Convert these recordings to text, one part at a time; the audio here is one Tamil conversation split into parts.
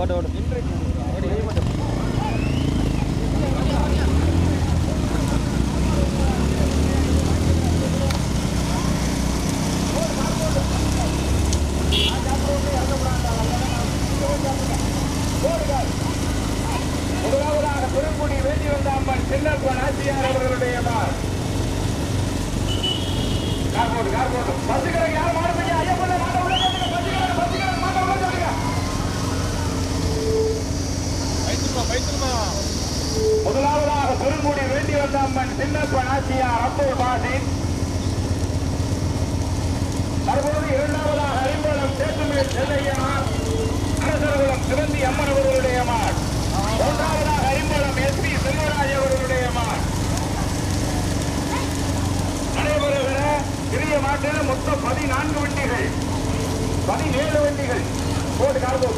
ஓட்ட ஓட்ட முதலாவதாக பெருங்குடி வேண்டி வந்த அம்மன் சின்னப்ப நாச்சியார் அவர்களுடைய மார் கார்போர்டு கார்போர்டு பசுக்கரை யார் மாடுபடி ஐயப்பன மாட்ட உள்ள சொல்லுங்க பசுக்கரை பசுக்கரை மாட்ட உள்ள சொல்லுங்க முதலாவதாக பெருங்குடி வேண்டி வந்த அம்மன் சின்னப்ப நாச்சியார் அப்துல் பாசின் தற்போது இரண்டாவதாக அறிம்பலம் சேத்துமேல் செல்லையனார் அரசர்களும் சிவந்தி அம்மன் அவர்களுடைய மார் மூன்றாவதாக அறிம்பலம் எஸ் பி செல்வராஜ் அவர்களுடைய மார் நடைபெறுகிற சிறிய மொத்தம் பதினான்கு வண்டிகள். பதினேழு வண்டிகள். போட்டு கார்போ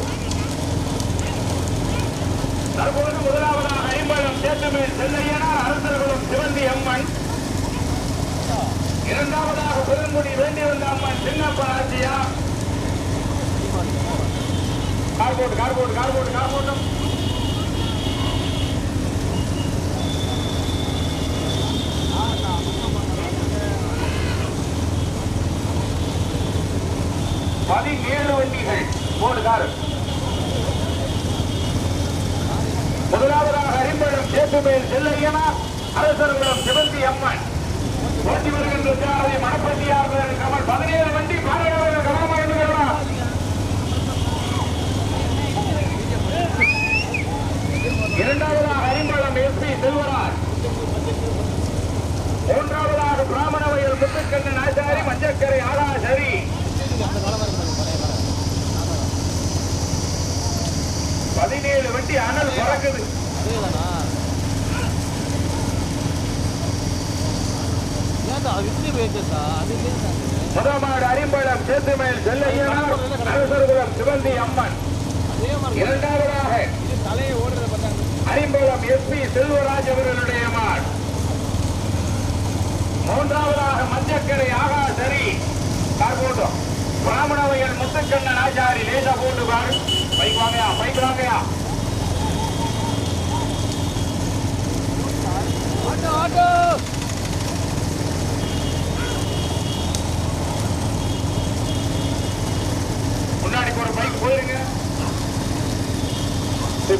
தற்போது முதலாவதாக ஐம்பலம் சேத்துமேல் செல்லையனார் அரசர்களும் சிவந்தி அம்மன். இரண்டாவதாக பெருங்குடி வேண்டி வந்த அம்மன் சின்னப்ப ராஜியா கார்போர்டு கார்போர்டு கார்போர்டு கார்போர்டு பதினேழு வண்டிகள் போடு காரு முதலாவதாக அறிம்பழம் சேத்துமேல் செல்லையனா அரசர்களும் சிவந்தி அம்மன். ஓட்டி வருகின்ற சாரதி மணப்பட்டியார் கமல் பதினேழு வண்டி பாறையாளர்கள் கவனமாக இருந்துக்கலாம் இரண்டாவதாக அறிம்பழம் எஸ் பி செல்வராஜ். மூன்றாவதாக பிராமண வயல் முத்துக்கண்ணன் ஆச்சாரி மஞ்சக்கரை ஆகாசரி பதினேழு வண்டி அனல் பறக்குது. முதமாடு அரிம்பளம் சேத்துமேல் செல்லையனார் அரசர்குலம் சிவந்தி அம்மன். இரண்டாவதாக அரிம்பளம் தலையை எஸ் பி செல்வராஜ் அவர்களுடைய மார் மூன்றாவதாக மஞ்சக்கரை ஆகாசரி. கார் போட்டோம். பிராமணவையல் முத்துக்கண்ணன் ஆச்சாரி லேசா போட்டு பாரு. பைக் வாங்கயா பைக் வாங்கயா? Auto auto. முன்னாடி போற பைக் போயிருங்க.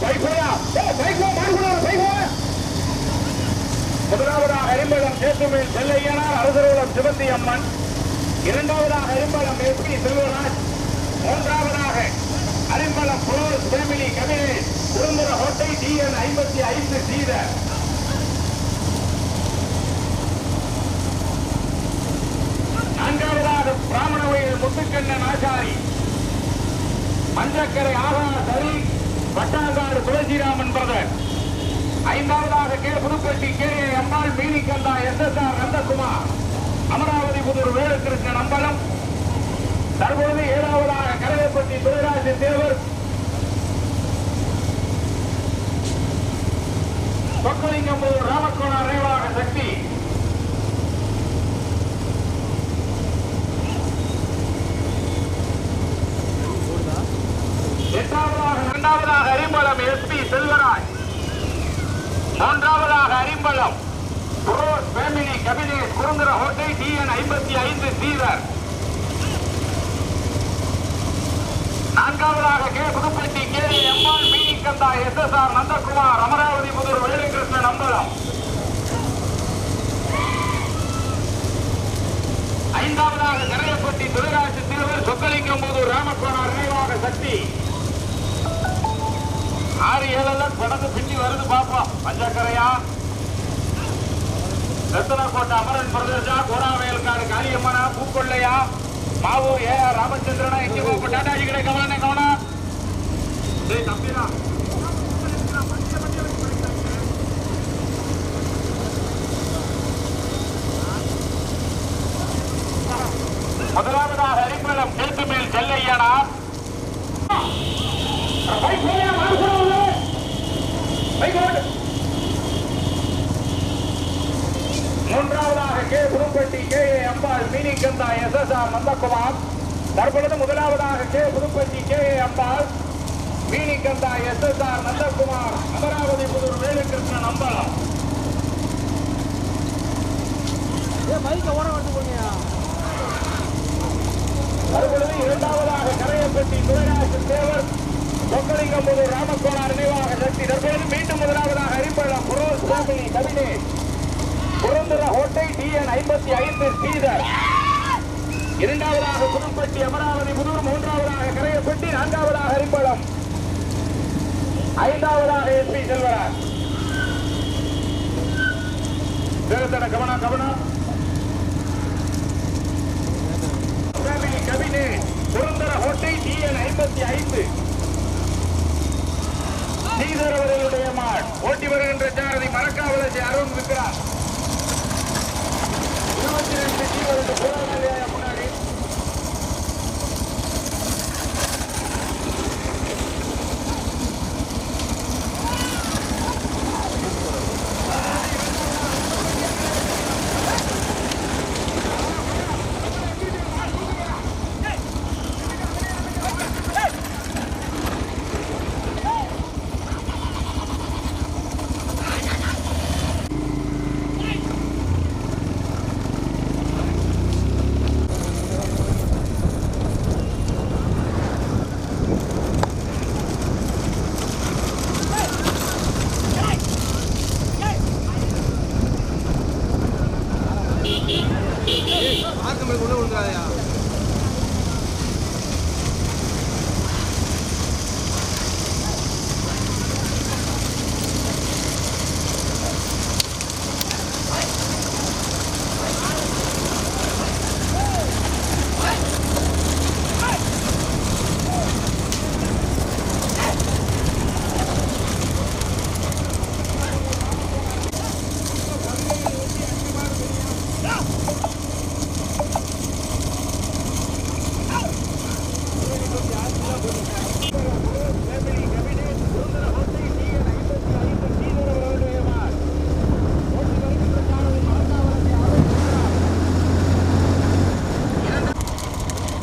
பைக் போயா பைக் போ பைக் போயா முதலாவதாக அரிம்பழம் சேத்துமேல் செல்லையனார் அரசர்குலம் சிவந்தி அம்மன் இரண்டாவதாக அரிம்பழம் எஸ் பி செல்வராஜ் மூன்றாவதாக அரிம்பழம் புரோஸ் ஃபேமிலி கபிலேஷ் குடும்பர ஹோட்டை டிஎன் ஐம்பத்தி ஐந்து சீதர். நான்காவதாக பிராமண வயல் முத்துக்கண்ணன் ஆச்சாரி. மஞ்சக்கரை ஆகா சரி வட்டாங்காடு துளசிராமன் பிரதர். ஐந்தாவதாக K. Pudupatti K. Ambal Meenikantha S. S. R. Nandakumar. Amaravathi Puthur Velukrishnan Ambalam. தற்பொழுது ஏழாவதாக கரகப்பட்டி துரைராஜ தேவர். சொக்கலிங்கம்பூர் ராமக்கோணா ரேவாக சக்தி. எட்டாவதாக இரண்டாவதாக அரிம்பலம் எஸ் பி செல்வராஜ். மூன்றாவதாக அரிம்பலம் புரோஸ் ஃபேமிலி கபிலேஷ் குருந்திர ஹோட்டை டிஎன் ஐம்பத்தி ஐந்து சீதர் நான்காவதாக K. Pudupatti K. Emmal Meenikantha S. S. R. Nandakumar Amaravathi Puthur Velukrishnan Ambalam. ஐந்தாவதாக கரையப்பட்டி துரைராஜ் திருவர் சொக்கலிங்கம்புதூர் ராமக்கோணார் நினைவாக சக்தி. ஆறு ஏழெல்லாம் கடந்து பின்னி வருது பாப்போம் பஞ்சக்கரையா? ரத்தனக்கோட்டை அமரன் பிரதேசா கோராவயல்காடு காளியம்மனா பூக்கொள்ளையா? மாவூர் ஏ ஆர் ராமச்சந்திரனா எங்க போக டாடாஜி கிட்ட கவனம் கவனம்? டேய் தம்பிடா. முதலாவதாக அரிமளம் கேட்டு மேல் செல்லையனா? பைக் போயா மாறு போடுவது பைக் மூன்றாவதாக K Pudupatti K A Ambal Meenikantha S S R Nandakumar தற்பொழுது முதலாவதாக K Pudupatti K A Ambal Meenikantha S S R Nandakumar Amaravathi Puthur Velukrishnan Ambalam ஏ பைக்கை ஓட வந்து போனியா? தற்பொழுது இரண்டாவதாக கரையப்பட்டி துரைராஜ தேவர் சொக்கலிங்கம்புதூர் ராமக்கோனார் நினைவாக சக்தி. தற்பொழுது மீண்டும் முதலாவதாக அரிப்பள்ளம் புரோஸ் கோமினி கவினே புரந்தர ஹோட்டை டிஎன் ஐம்பத்தி ஐந்து ஸ்ரீதர். இரண்டாவதாக புதுப்பட்டி அமராவதி புதூர் மூன்றாவதாக கரையப்பட்டி நான்காவதாக அரிப்பள்ளம் ஐந்தாவதாக எஸ் பி செல்வராஜ். வேகத்தட கவனம் கவனம் கவினே புரந்தர ஹோட்டை டிஎன் ஐம்பத்தி ஐந்து. ஸ்ரீதர் அவர்களுடைய மாட். ஓட்டி வருகின்ற சாரதி மரக்காவலசி Arun விக்ரான் tiene el objetivo de mejorar ஆர்க்கு மேலே உள்ள விழுந்துடாதயா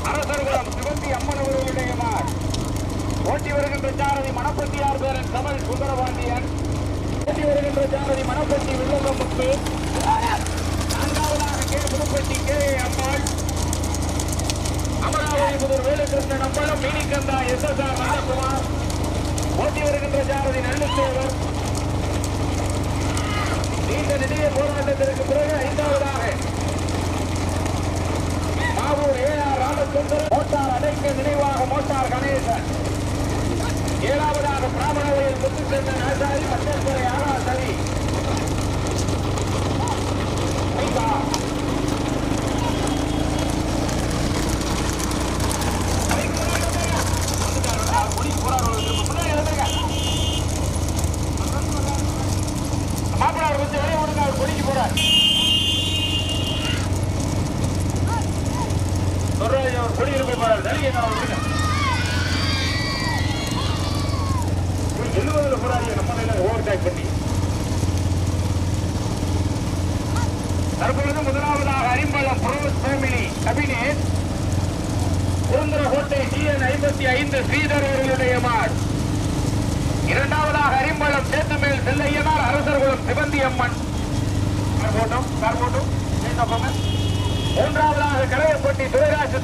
அரசர்குளம் சிவந்தி அம்மன் அவர்களுடைய மாட் ஓட்டி வருகின்ற சாரதி மணப்பட்டியார் பேரன் கமல் சுந்தரபாண்டியன் ஓட்டி வருகின்ற சாரதி மணப்பட்டி வில்லங்கமுத்து. நான்காவதாக K. Pudupatti K. Ammal. Amaravathi Puthur Velukrishnan Ambalam Meenikantha S. S. R. Rajakumar ஓட்டி வருகின்ற சாரதி நல்லுத்தேவர் நீண்ட நிதிய போராட்டத்திற்கு பிறகு ஐந்தாவதாக Mavur A. R. Ramachandran. Motor அடைக்க நினைவாக மோட்டார் கணேசன். ஏழாவதாக பிராமணவையில் முத்துச்செந்தன் ஆசாரி மட்டேஸ்வரை ஆரா சரி ஐந்தா. கொடி போறாரு முன்னாடி எழுதுங்க மாப்பிள்ளார் கொஞ்சம் வெளியே விடுங்க அவர் கொடிக்கு போறார் சொல்றாரு அவர் கொடி இருப்பை போறாரு தனியை நான் விடுங்க எழுபதுல போறாரு நம்ம ஓவர் டேக் பண்ணி தற்பொழுது முதலாவதாக அரிம்பளம் புரோஸ் ஃபேமிலி கபினேட் சுதந்திர கோட்டை டிஎன் ஐம்பத்தி ஐந்து ஸ்ரீதர் அவர்களுடைய மாட் இரண்டாவதாக அரிம்பளம் சேத்துமேல் செல்லையனார் அரசர்குளம் சிவந்தி அம்மன் கார் போட்டோம் கார் போட்டோம் மூன்றாவதாக கரையப்பட்டி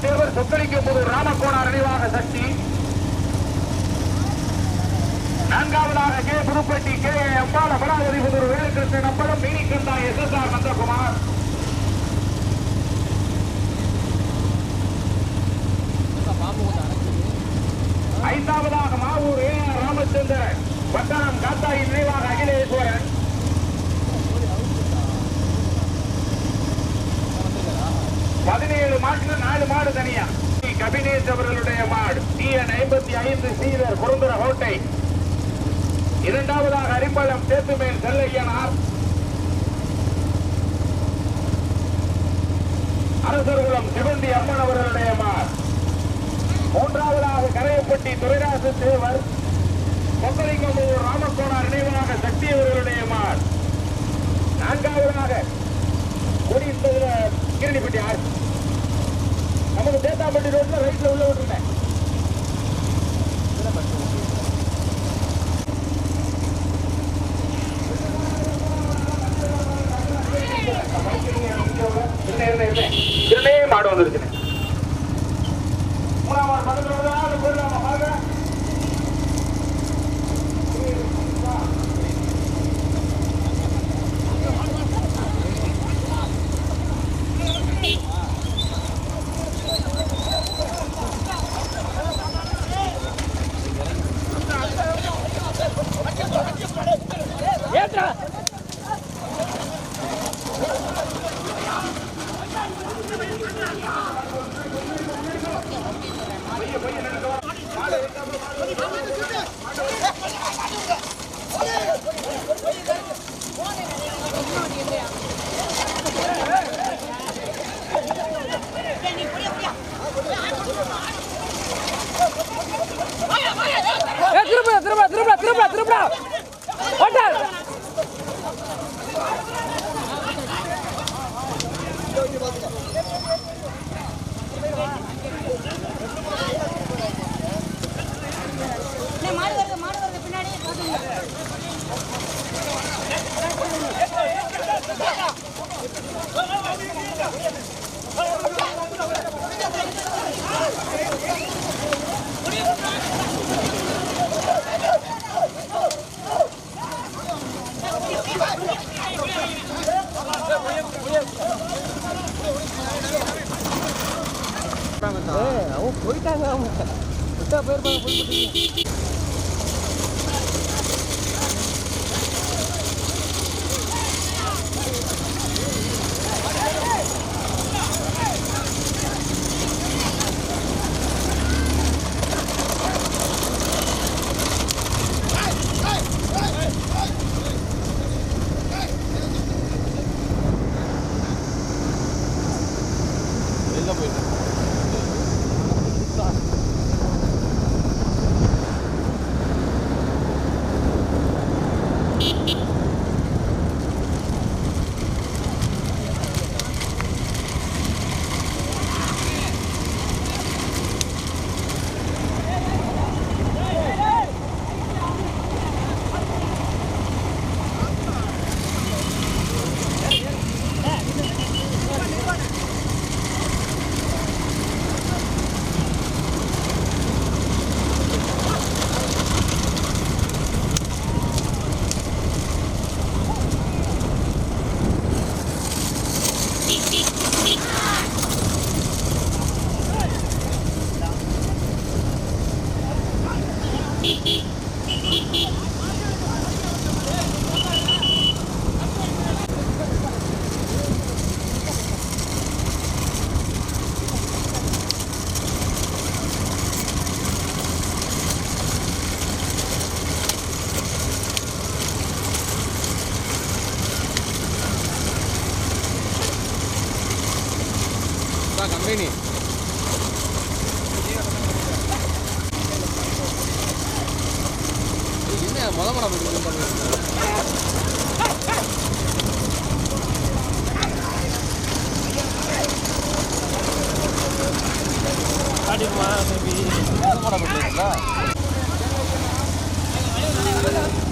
தேவர் தேவர் போது ராமகோணார் நினைவாக சக்தி. நான்காவதாக K. Pudupatti K. Ambal Amaravathi Puthur Velukrishnan Ambalam Meenikantha S. S. R. Nandakumar ஐந்தாவதாக மாவூர் ஏ. ஆர். ராமச்சந்திரன். பட்டணம் காத்தாயின் நினைவாக அகிலேஸ்வரன் பதினேழு மாட்டுல நாலு மாடு தனியா. டி. கபினேஷ் அவர்களுடைய மாடு. டிஎன் ஐம்பத்தி ஐந்து சீரர் குருந்தர கோட்டை. இரண்டாவதாக அரிம்பளம் சேத்துமேல் செல்லையனார். அரசர்குளம் சிவந்தி அம்மன் அவர்களுடைய மார் மூன்றாவதாக கரையப்பட்டி துரைராசு தேவர் கொத்தரிங்கம்பூர் ராமக்கோணார் நினைவாக சக்தி அவர்களுடைய மார் நான்காவதாக கொடி கிரணிப்பட்டி ஆறு. நமக்கு தேத்தாம்பட்டி ரோட்ல ரைட்ல உள்ள விட்டுருந்தேன் மாடு வந்துருச்சு கம்பெனி என்ன முத மடம் ஐந்தாவதாக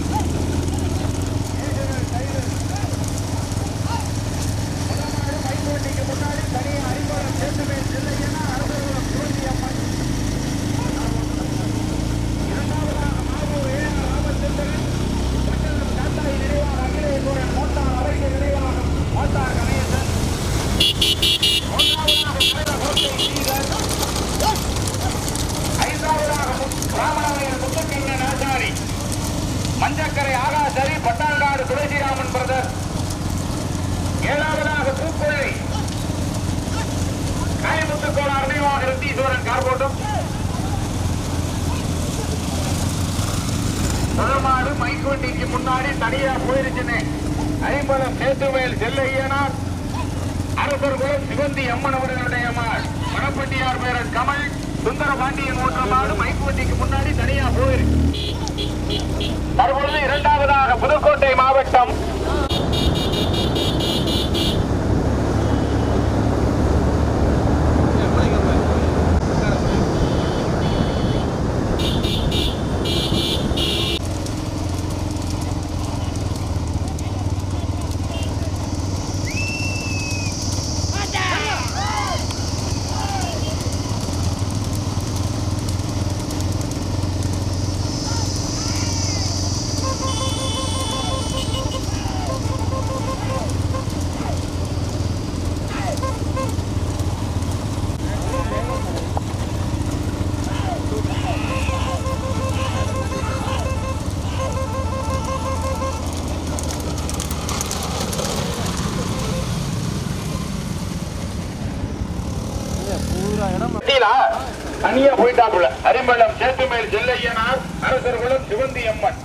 தனியா போயிட்டாப்புல. அரிம்பளம் சேத்துமேல் செல்லையனார் அரசர்களும் சிவந்தி அம்மன்.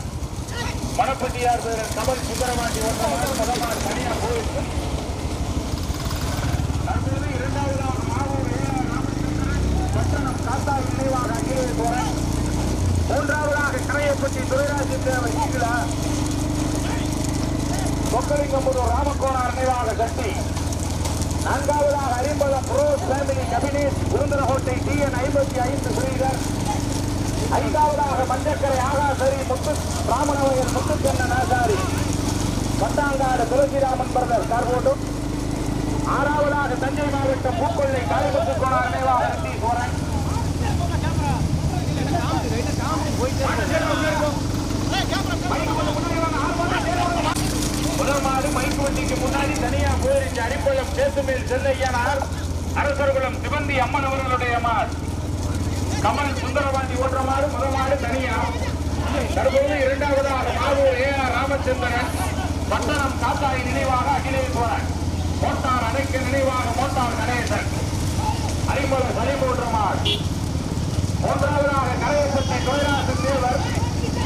மணப்பட்டியார் பேரன் கமல் சுந்தரமாட்டி ஒன்றமார் மதமார் தனியா போயிருக்கு தற்போது இரண்டாவதாக மாவூர் பட்டணம் காத்தாய் நினைவாக அகிலே போறேன் மூன்றாவதாக கரையப்பட்டி துரைராஜ தேவை ஈகிலா சொக்கலிங்கம்புதூர் ராமக்கோணார் நினைவாக கட்டி நான்காவதாக Arimbalam bro family cabinet Viruntharakottai T N ஐம்பத்தி ஐந்து ஸ்ரீதர் ஐந்தாவதாக மஞ்சக்கரை ஆகாசரி முத்து ராமணவயர் முத்துச்சென்ன நாசாரி. பத்தாங்காடு துளசிராமன் பிரதர் கார்போட்டு ஆறாவதாக தஞ்சை மாவட்டம் பூக்கொள்ளை காளிமுத்து கோணார் நினைவாக நன்றி போறேன் முதல் மாடு மைக்கு முன்னாடி தனியா போயிருச்சு அடிப்பழம் சேத்துமேல் செல்லையனார் அரசர்குளம் சிவந்தி அம்மன் அவர்களுடைய மார் கமல் சுந்தரவாதி ஓட்டுற மாடு முதல் தனியா. தற்போது இரண்டாவதாக மாவூர் ஏ ஆர் ராமச்சந்திரன். பட்டணம் காத்தாய் நினைவாக அகிலேஸ்வரன் மோட்டார் அணைக்க நினைவாக மோட்டார் கணேசன். அறிமுக சரி போன்ற மூன்றாவதாக கரையப்பட்டி தொழிலாசன் தேவர்.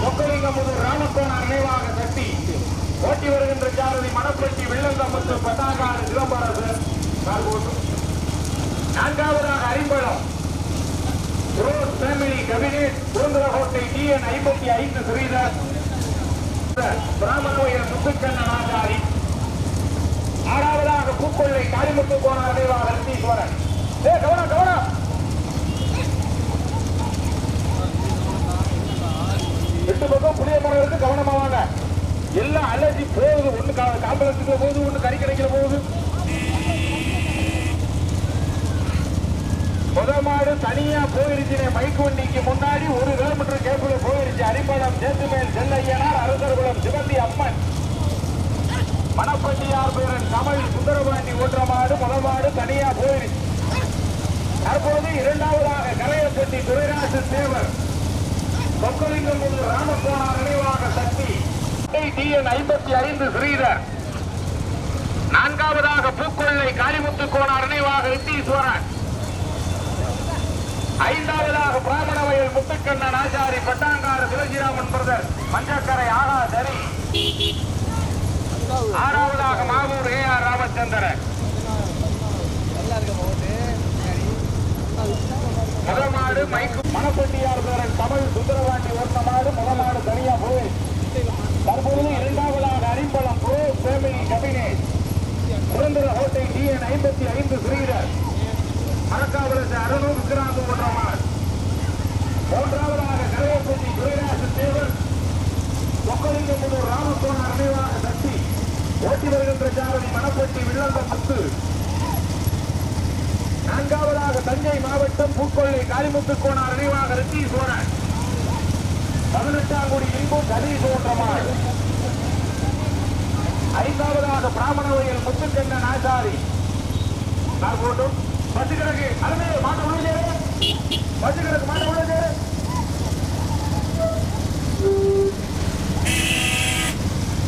சொக்கலிங்கமுதூர் ராமக்கோணார் நினைவாக கட்டி ஓட்டி வருகின்ற சாரதி மணப்பட்டி வெள்ளந்தமுத்து பட்டாங்காடு சிதம்பரசு நான்காவதாக Arimbalam rose family cabinet Suthanthirakottai T N ஐம்பத்தி ஐந்து ஸ்ரீதர். பிராமணோயர் முத்துக்கண்ணன் ஆச்சாரி ஆறாவதாக பூக்கொள்ளை காரிமுத்து போன நினைவாக ரத்தீஸ்வரன் ஏ கவனம் கவனம். எட்டு பக்கம் புளிய மரம் இருக்கு கவனமா வாங்க. எல்லாம் அலர்ஜி போகுது. ஒன்று காம்பளத்துக்கு போகுது ஒன்று கறி கிடைக்கிற போகுது. முத மாடு தனியா போயிருச்சுனே மைக் வண்டிக்கு முன்னாடி ஒரு கிலோமீட்டர் கேப்புல போயிருச்சு. அரிப்படம் சேத்துமேல் செல்லையனார் அரசர்குளம் சிவந்தி அம்மன். மணப்பட்டியார் பேரன் தமிழ் சுந்தரபாண்டி ஓட்டுற மாடு முதல் மாடு தனியா போயிருச்சு. தற்போது இரண்டாவதாக கரையப்பட்டி துரைராசு தேவர் கொக்கலிங்கம் ராமகோணார் நினைவாக சக்தி டிஎன் ஐம்பத்தி ஐந்து ஸ்ரீதர் நான்காவதாக பூக்கொள்ளை காளிமுத்து கோணார் நினைவாக ரித்தீஸ்வரன். ஐந்தாவதாக பிராமண வயல் முத்துக்கண்ணன் ஆச்சாரி பட்டாங்காடு சிவஜிராமன் பிரதர் மஞ்சக்கரை ஆகா சரி ஆறாவதாக மாவூர் ஏ ஆர் ராமச்சந்திரன். முதமாடு மைக்கு மணப்பட்டியார் பேரன் தமிழ் சுந்தரவாண்டி ஒன்னமாடு முதமாடு தனியா போய் தற்பொழுது இரண்டாவதாக அரிம்பளம் ப்ரோ ஃபேமிலி கபினேட் சுதந்திர ஹோட்டை டிஎன் ஐம்பத்தி ஐந்து ஸ்ரீதர் மணக்காவலத்து அறுநூறு கிராம் ஒன்றமாடு மூன்றாவதாக கரையப்பட்டி துரைராசு தேவர். சொக்கலிங்கமுதூர் ராமகோணர் நினைவாக சக்தி. ஓட்டி வருகின்ற சாரதி மணப்பட்டி வில்லந்த முத்து. நான்காவதாக தஞ்சை மாவட்டம் பூக்கொள்ளை காளிமுத்து கோணார் நினைவாக ரெட்டி சோழன் கோடி இன்பு சதீஷ் தோற்றமாள் ஐந்தாவதாக பிராமண வயல் முத்துக்கண்ணன் ஆசாரி. நான் போட்டும். பத்து கிழக்கு அருமே மாட்ட உள்ளே பத்து கிழக்கு மாட்ட உள்ளே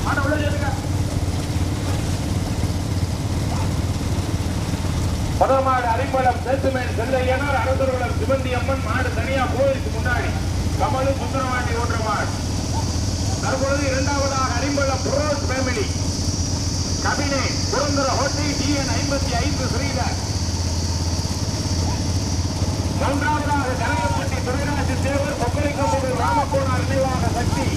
மாட்ட உள்ளே முதல் மாடு அரிப்படம் சேத்துமேன் செல்லையனார் அரசர்களும் சிவந்தி அம்மன் மாடு தனியா போயிருக்கு கமலு சுந்தரவாண்டி ஓட்டுற தற்பொழுது இரண்டாவதாக அரிம்பளம் புரோஸ் ஃபேமிலி கபினே சுதந்திர ஹோட்டை டிஎன் ஐம்பத்தி ஐந்து ஸ்ரீதர். மூன்றாவதாக கனகப்பட்டி துரைராஜு தேவர் கொப்பளிக்கம்பது ராமகோணார் நினைவாக சக்தி.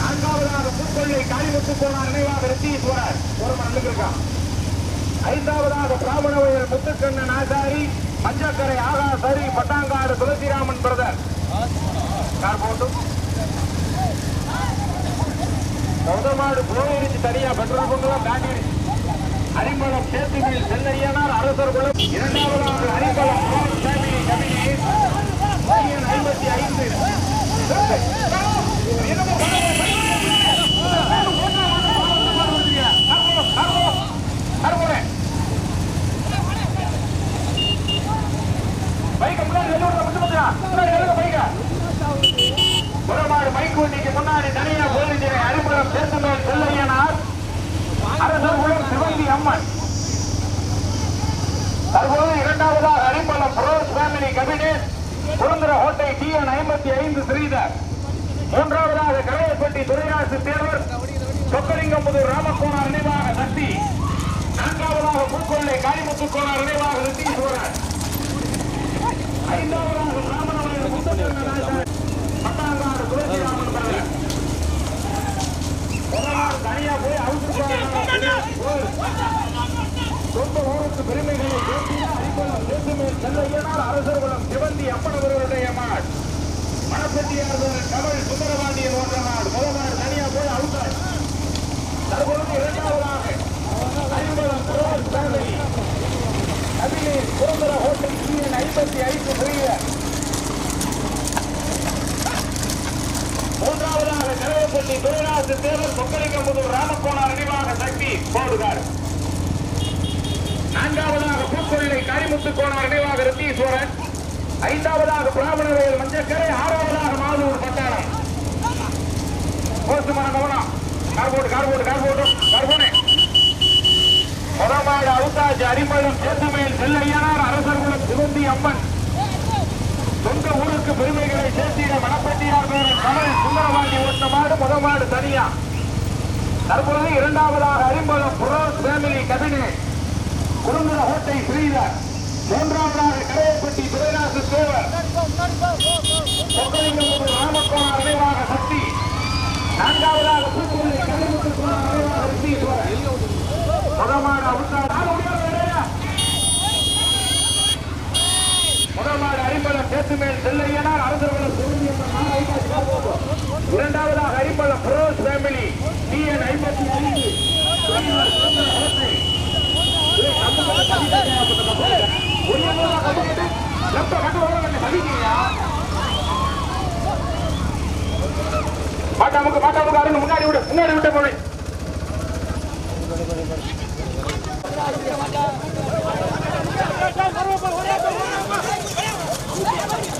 நான்காவதாக புத்தொள்ளை காளிமுத்து கோணார் நினைவாக ரித்தீஸ்வரர். ஒரு மண்ணுக்கு ஐந்தாவதாக பிராமண வயல் முத்துக்கண்ணன் ஆசாரி. மஞ்சக்கரை ஆகாசரி பட்டாங்காடு துளசிராமன் பிரதர். கார் போட்டும். சொந்தமாடு போயிடுச்சு தனியா பெட்ரோல் பங்கெல்லாம் தாண்டிடுச்சு. அரிமளம் சேத்துவில் செல்லையனார் அரசர் குளம் இரண்டாவது அரிமளம் ஃபேமிலி கமிட்டி ஐம்பத்தி ஐந்து பைக்க முன்னாடி வெளியே விடுங்க, முட்டு முட்டுடா. முன்னாடி எழுங்க பைக்க. புறமாடு மைக்கு வண்டிக்கு முன்னாடி தனியா போயிருக்கிற அரிமளம் சேத்துமேல் செல்லையனார் அரசர் சிவந்தி அம்மன். தற்போது இரண்டு இரண்டாவதாக அரிம்பலம் புரோஸ் ஃபேமிலி கபினேஷ் சுதந்திர ஹோட்டை டிஎன் ஐம்பத்தி ஐந்து ஸ்ரீதர். மூன்றாவதாக கரையப்பட்டி துரைராசு தேர்வர் சொக்கலிங்கம்புதூர் ராமகோணார் நினைவாக சக்தி. நான்காவதாக பூக்கொள்ளை காளிமுத்துக்கோணார் நினைவாக ரித்தீஸ்வரன் ஐந்தாவதாக ராமநாதன் முத்தமிழ் பத்தாங்காடு துளசிராமன் பிறகு முதலாவது தனியா போய் அவுத்து சொந்த ஊருக்கு பெருமைகளை பேசிய அரிபலம் தேசுமேல் செல்லையனார் அரசர்குலம் சிவந்தி அப்பனவர்களுடைய மாட். மணப்பட்டியார் கமல் சுந்தரபாண்டியன் ஒன்ற நாடு முதல்வர் தனியா போய் அவுத்தார் தற்பொழுது இரண்டாவதாக அரிபலம் புரோஸ் ஃபேமிலி அதிலே சுதந்திர ஹோட்டல் சீன் ஐம்பத்தி ஐந்து புரியர் மூன்றாவதாக கருவப்பட்டி துரைராசு தேவர் சொக்கலிங்கம்புதூர் ராமகோணார் நினைவாக சக்தி போடுகார் நான்காவதாக பூக்கொள்ளை காரிமுத்து கோணார் நினைவாக ரித்தீஸ்வரன். ஐந்தாவதாக பிராமண வயல் மஞ்சக்கரை ஆறாவதாக மாதூர் பட்டாளம். போஸ்டுமான கவனம். கார்போர்டு கார்போடு கார்போர்டு கார்போனே முதமாடு அவுத்தாஜ் அரிமளம் சேத்துமேல் செல்லையனார் அரசர்குலம் சிவந்தி அம்மன். ஊருக்கு பெருமைகளை சேர்த்திட மணப்பட்டியார் பேரன் கமல் சுந்தரவாண்டி ஓட்ட மாடு முதமாடு தனியா. தற்பொழுது இரண்டாவதாக அரிம்பலம் புரோஸ் ஃபேமிலி கபினேட் குறுங்குற ஹோட்டை ஸ்ரீதர் மூன்றாவதாக கடையப்பட்டி துரைராசு தேவர். சொக்கலிங்கம்புதூர் ராமக்கோணார் நினைவாக சக்தி. நான்காவதாக பூக்குள்ளி கடைமுத்து கோணார் நினைவாக ரித்தீஸ்வரன் முதமாடு அவுத்தார் மேல் செல்லையனார் அரசர்களும் இரண்டாவதாக ஐம்பலம் புரோஸ் ஃபேமிலி டிஎன் ஐம்பத்தி ஐந்து மாட்டாமுக்கு முன்னாடி விட முன்னாடி விட்ட போனேன் Let's go.